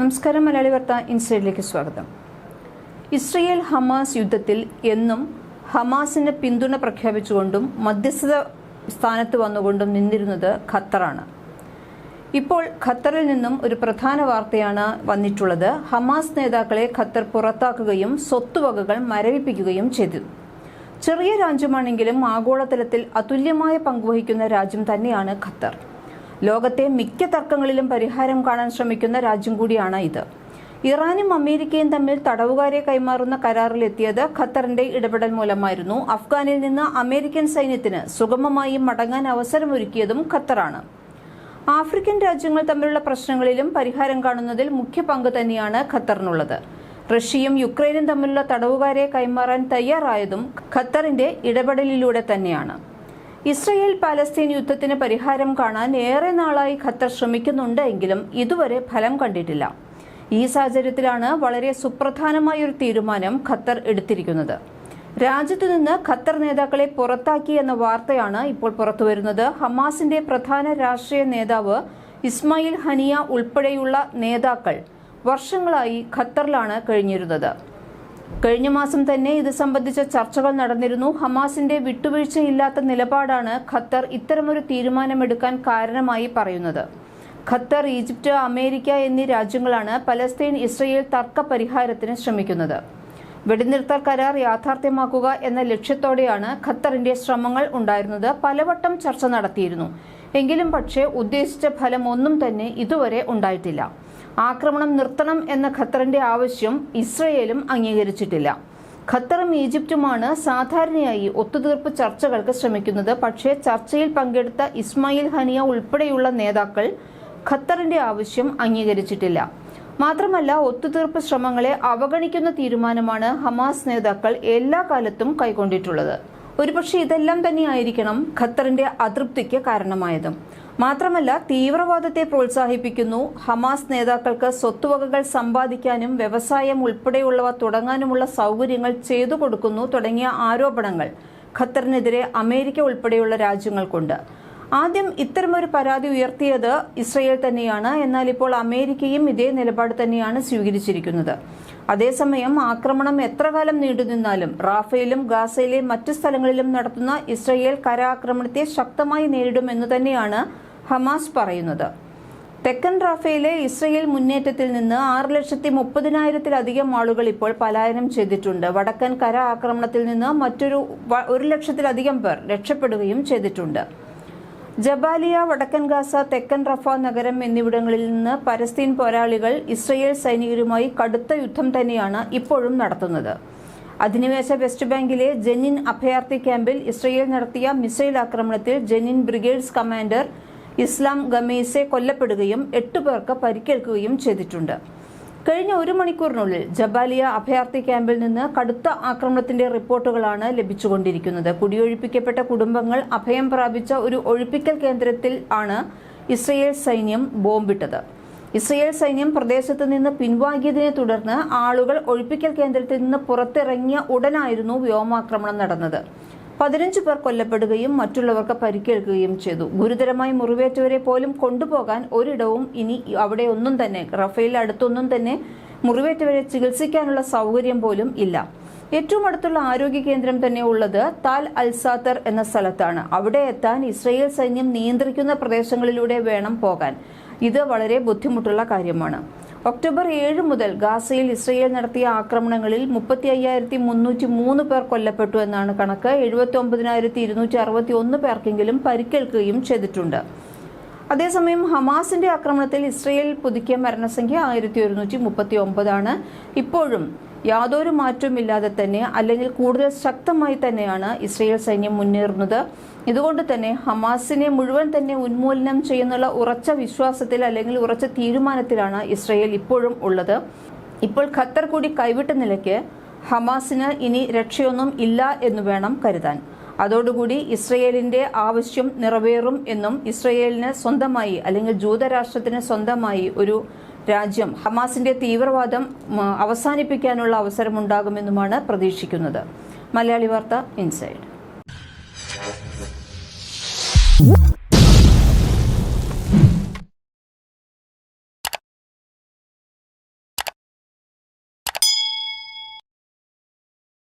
നമസ്കാരം മലയാളി വാർത്ത ഇൻസൈഡിലേക്ക് സ്വാഗതം. ഇസ്രയേൽ ഹമാസ് യുദ്ധത്തിൽ എന്നും ഹമാസിന് പിന്തുണ പ്രഖ്യാപിച്ചുകൊണ്ടും മധ്യസ്ഥത സ്ഥാനത്ത് വന്നുകൊണ്ടും നിന്നിരുന്നത് ഖത്തറാണ്. ഇപ്പോൾ ഖത്തറിൽ നിന്നും ഒരു പ്രധാന വാർത്തയാണ് വന്നിട്ടുള്ളത്. ഹമാസ് നേതാക്കളെ ഖത്തർ പുറത്താക്കുകയും സ്വത്തുവകകൾ മരവിപ്പിക്കുകയും ചെയ്തു. ചെറിയ രാജ്യമാണെങ്കിലും ആഗോളതലത്തിൽ അതുല്യമായ പങ്കുവഹിക്കുന്ന രാജ്യം തന്നെയാണ് ഖത്തർ. ലോകത്തെ മിക്ക തർക്കങ്ങളിലും പരിഹാരം കാണാൻ ശ്രമിക്കുന്ന രാജ്യം കൂടിയാണ് ഇത്. ഇറാനും അമേരിക്കയും തമ്മിൽ തടവുകാരെ കൈമാറുന്ന കരാറിലെത്തിയത് ഖത്തറിന്റെ ഇടപെടൽ മൂലമായിരുന്നു. അഫ്ഗാനിൽ നിന്ന് അമേരിക്കൻ സൈന്യത്തിന് സുഗമമായി മടങ്ങാൻ അവസരമൊരുക്കിയതും ഖത്തറാണ്. ആഫ്രിക്കൻ രാജ്യങ്ങൾ തമ്മിലുള്ള പ്രശ്നങ്ങളിലും പരിഹാരം കാണുന്നതിൽ മുഖ്യ പങ്ക് തന്നെയാണ് ഖത്തറിനുള്ളത്. റഷ്യയും യുക്രൈനും തമ്മിലുള്ള തടവുകാരെ കൈമാറാൻ തയ്യാറായതും ഖത്തറിന്റെ ഇടപെടലിലൂടെ തന്നെയാണ്. ഇസ്രയേൽ പാലസ്തീൻ യുദ്ധത്തിന് പരിഹാരം കാണാൻ ഏറെ നാളായി ഖത്തർ ശ്രമിക്കുന്നുണ്ട് എങ്കിലും ഇതുവരെ ഫലം കണ്ടിട്ടില്ല. ഈ സാഹചര്യത്തിലാണ് വളരെ സുപ്രധാനമായ ഒരു തീരുമാനം ഖത്തർ എടുത്തിരിക്കുന്നത്. രാജ്യത്തു നിന്ന് ഖത്തർ നേതാക്കളെ പുറത്താക്കി എന്ന വാർത്തയാണ് ഇപ്പോൾ പുറത്തുവരുന്നത്. ഹമാസിന്റെ പ്രധാന രാഷ്ട്രീയ നേതാവ് ഇസ്മായിൽ ഹനിയ ഉൾപ്പെടെയുള്ള നേതാക്കൾ വർഷങ്ങളായി ഖത്തറിലാണ് കഴിഞ്ഞിരുന്നത്. കഴിഞ്ഞ മാസം തന്നെ ഇത് സംബന്ധിച്ച ചർച്ചകൾ നടന്നിരുന്നു. ഹമാസിന്റെ വിട്ടുവീഴ്ചയില്ലാത്ത നിലപാടാണ് ഖത്തർ ഇത്തരമൊരു തീരുമാനമെടുക്കാൻ കാരണമായി പറയുന്നത്. ഖത്തർ ഈജിപ്റ്റ് അമേരിക്ക എന്നീ രാജ്യങ്ങളാണ് പലസ്തീൻ ഇസ്രയേൽ തർക്ക പരിഹാരത്തിന് ശ്രമിക്കുന്നത്. വെടിനിർത്തൽ കരാർ യാഥാർത്ഥ്യമാക്കുക എന്ന ലക്ഷ്യത്തോടെയാണ് ഖത്തറിന്റെ ശ്രമങ്ങൾ ഉണ്ടായിരുന്നത്. പലവട്ടം ചർച്ച നടത്തിയിരുന്നു. എങ്കിലും പക്ഷേ ഉദ്ദേശിച്ച ഫലം ഒന്നും തന്നെ ഇതുവരെ ഉണ്ടായിട്ടില്ല. ആക്രമണം നിർത്തണം എന്ന ഖത്തറിന്റെ ആവശ്യം ഇസ്രയേലും അംഗീകരിച്ചിട്ടില്ല. ഖത്തറും ഈജിപ്തുമാണ് സാധാരണയായി ഒത്തുതീർപ്പ് ചർച്ചകൾക്ക് ശ്രമിക്കുന്നത്. പക്ഷേ ചർച്ചയിൽ പങ്കെടുത്ത ഇസ്മായിൽ ഹനിയ ഉൾപ്പെടെയുള്ള നേതാക്കൾ ഖത്തറിന്റെ ആവശ്യം അംഗീകരിച്ചിട്ടില്ല. മാത്രമല്ല ഒത്തുതീർപ്പ് ശ്രമങ്ങളെ അവഗണിക്കുന്ന തീരുമാനമാണ് ഹമാസ് നേതാക്കൾ എല്ലാ കാലത്തും കൈക്കൊണ്ടിട്ടുള്ളത്. ഒരുപക്ഷെ ഇതെല്ലാം തന്നെയായിരിക്കണം ഖത്തറിന്റെ അതൃപ്തിക്ക് കാരണമായതും. മാത്രമല്ല തീവ്രവാദത്തെ പ്രോത്സാഹിപ്പിക്കുന്നു. ഹമാസ് നേതാക്കൾക്ക് സ്വത്തുവകകൾ സമ്പാദിക്കാനും വ്യവസായം ഉൾപ്പെടെയുള്ളവ തുടങ്ങാനുമുള്ള സൗകര്യങ്ങൾ ചെയ്തു കൊടുക്കുന്നു തുടങ്ങിയ ആരോപണങ്ങൾ ഖത്തറിനെതിരെ അമേരിക്ക ഉൾപ്പെടെയുള്ള രാജ്യങ്ങൾക്കുണ്ട്. ആദ്യം ഇത്തരമൊരു പരാതി ഉയർത്തിയത് ഇസ്രയേൽ തന്നെയാണ്. എന്നാൽ ഇപ്പോൾ അമേരിക്കയും ഇതേ നിലപാട് തന്നെയാണ് സ്വീകരിച്ചിരിക്കുന്നത്. അതേസമയം ആക്രമണം എത്ര കാലം നീണ്ടുനിന്നാലും റാഫേലും ഗാസയിലെ മറ്റു സ്ഥലങ്ങളിലും നടത്തുന്ന ഇസ്രയേൽ കരാക്രമണത്തെ ശക്തമായി നേരിടുമെന്ന് തന്നെയാണ് ഹമാസ് പറയുന്നത്. തെക്കൻ റാഫയിലെ ഇസ്രയേൽ മുന്നേറ്റത്തിൽ നിന്ന് ആറ് ലക്ഷത്തി മുപ്പതിനായിരത്തിലധികം ആളുകൾ ഇപ്പോൾ പലായനം ചെയ്തിട്ടുണ്ട്. വടക്കൻ കര ആക്രമണത്തിൽ നിന്ന് മറ്റൊരു ഒരു ലക്ഷത്തിലധികം പേർ രക്ഷപ്പെടുകയും ചെയ്തിട്ടുണ്ട്. ജബാലിയ വടക്കൻ ഗാസ തെക്കൻ റഫ നഗരം എന്നിവിടങ്ങളിൽ നിന്ന് പലസ്തീൻ പോരാളികൾ ഇസ്രയേൽ സൈനികരുമായി കടുത്ത യുദ്ധം തന്നെയാണ് ഇപ്പോഴും നടത്തുന്നത്. അധിനിവേശ വെസ്റ്റ് ബാങ്കിലെ ജെനിൻ അഭയാർത്ഥി ക്യാമ്പിൽ ഇസ്രയേൽ നടത്തിയ മിസൈൽ ആക്രമണത്തിൽ ജെനിൻ ബ്രിഗേഡ്സ് കമാൻഡർ ഇസ്ലാം ഗമേസെ കൊല്ലപ്പെടുകയും എട്ടു പേർക്ക് പരിക്കേൽക്കുകയും ചെയ്തിട്ടുണ്ട്. കഴിഞ്ഞ ഒരു മണിക്കൂറിനുള്ളിൽ ജബാലിയ അഭയാർത്ഥി ക്യാമ്പിൽ നിന്ന് കടുത്ത ആക്രമണത്തിന്റെ റിപ്പോർട്ടുകളാണ് ലഭിച്ചുകൊണ്ടിരിക്കുന്നത്. കുടിയൊഴിപ്പിക്കപ്പെട്ട കുടുംബങ്ങൾ അഭയം പ്രാപിച്ച ഒരു ഒഴിപ്പിക്കൽ കേന്ദ്രത്തിൽ ആണ് ഇസ്രയേൽ സൈന്യം ബോംബിട്ടത്. ഇസ്രയേൽ സൈന്യം പ്രദേശത്ത് നിന്ന് പിൻവാങ്ങിയതിനെ തുടർന്ന് ആളുകൾ ഒഴിപ്പിക്കൽ കേന്ദ്രത്തിൽ നിന്ന് പുറത്തിറങ്ങിയ ഉടനായിരുന്നു വ്യോമാക്രമണം നടന്നത്. പതിനഞ്ച് പേർ കൊല്ലപ്പെടുകയും മറ്റുള്ളവർക്ക് പരിക്കേൽക്കുകയും ചെയ്തു. ഗുരുതരമായി മുറിവേറ്റവരെ പോലും കൊണ്ടുപോകാൻ ഒരിടവും ഇനി അവിടെ ഒന്നും തന്നെ റഫേൽ അടുത്തൊന്നും തന്നെ മുറിവേറ്റവരെ ചികിത്സിക്കാനുള്ള സൗകര്യം പോലും ഇല്ല. ഏറ്റവും അടുത്തുള്ള ആരോഗ്യ കേന്ദ്രം തന്നെ ഉള്ളത് താൽ അൽസാത്തർ എന്ന സ്ഥലത്താണ്. അവിടെ എത്താൻ ഇസ്രയേൽ സൈന്യം നിയന്ത്രിക്കുന്ന പ്രദേശങ്ങളിലൂടെ വേണം പോകാൻ. ഇത് വളരെ ബുദ്ധിമുട്ടുള്ള കാര്യമാണ്. ഒക്ടോബർ ഏഴ് മുതൽ ഗാസയിൽ ഇസ്രയേൽ നടത്തിയ ആക്രമണങ്ങളിൽ മുപ്പത്തി അയ്യായിരത്തി മുന്നൂറ്റി മൂന്ന് പേർ കൊല്ലപ്പെട്ടു എന്നാണ് കണക്ക്. എഴുപത്തി ഒമ്പതിനായിരത്തി ഇരുന്നൂറ്റി അറുപത്തി ഒന്ന് പേർക്കെങ്കിലും പരിക്കേൽക്കുകയും ചെയ്തിട്ടുണ്ട്. അതേസമയം ഹമാസിന്റെ ആക്രമണത്തിൽ ഇസ്രയേൽ പുതുക്കിയ മരണസംഖ്യ ആയിരത്തി ഒരുന്നൂറ്റി മുപ്പത്തി ഒമ്പതാണ് ഇപ്പോഴും യാതൊരു മാറ്റവുമില്ലാതെ തന്നെ അല്ലെങ്കിൽ കൂടുതൽ ശക്തമായി തന്നെയാണ് ഇസ്രയേൽ സൈന്യം മുന്നേറുന്നത്. ഇതുകൊണ്ട് തന്നെ ഹമാസിനെ മുഴുവൻ തന്നെ ഉന്മൂലനം ചെയ്യുന്നുള്ള ഉറച്ച വിശ്വാസത്തിൽ അല്ലെങ്കിൽ ഉറച്ച തീരുമാനത്തിലാണ് ഇസ്രയേൽ ഇപ്പോഴും ഉള്ളത്. ഇപ്പോൾ ഖത്തർ കൂടി കൈവിട്ട നിലയ്ക്ക് ഹമാസിന് ഇനി രക്ഷയൊന്നും ഇല്ല എന്ന് വേണം കരുതാൻ. അതോടുകൂടി ഇസ്രയേലിന്റെ ആവശ്യം നിറവേറും എന്നും ഇസ്രയേലിന് സ്വന്തമായി അല്ലെങ്കിൽ ജൂതരാഷ്ട്രത്തിന് സ്വന്തമായി ഒരു രാജ്യം ഹമാസിന്റെ തീവ്രവാദം അവസാനിപ്പിക്കാനുള്ള അവസരമുണ്ടാകുമെന്നുമാണ് പ്രതീക്ഷിക്കുന്നത്. മലയാളി വാർത്ത ഇൻസൈഡ്.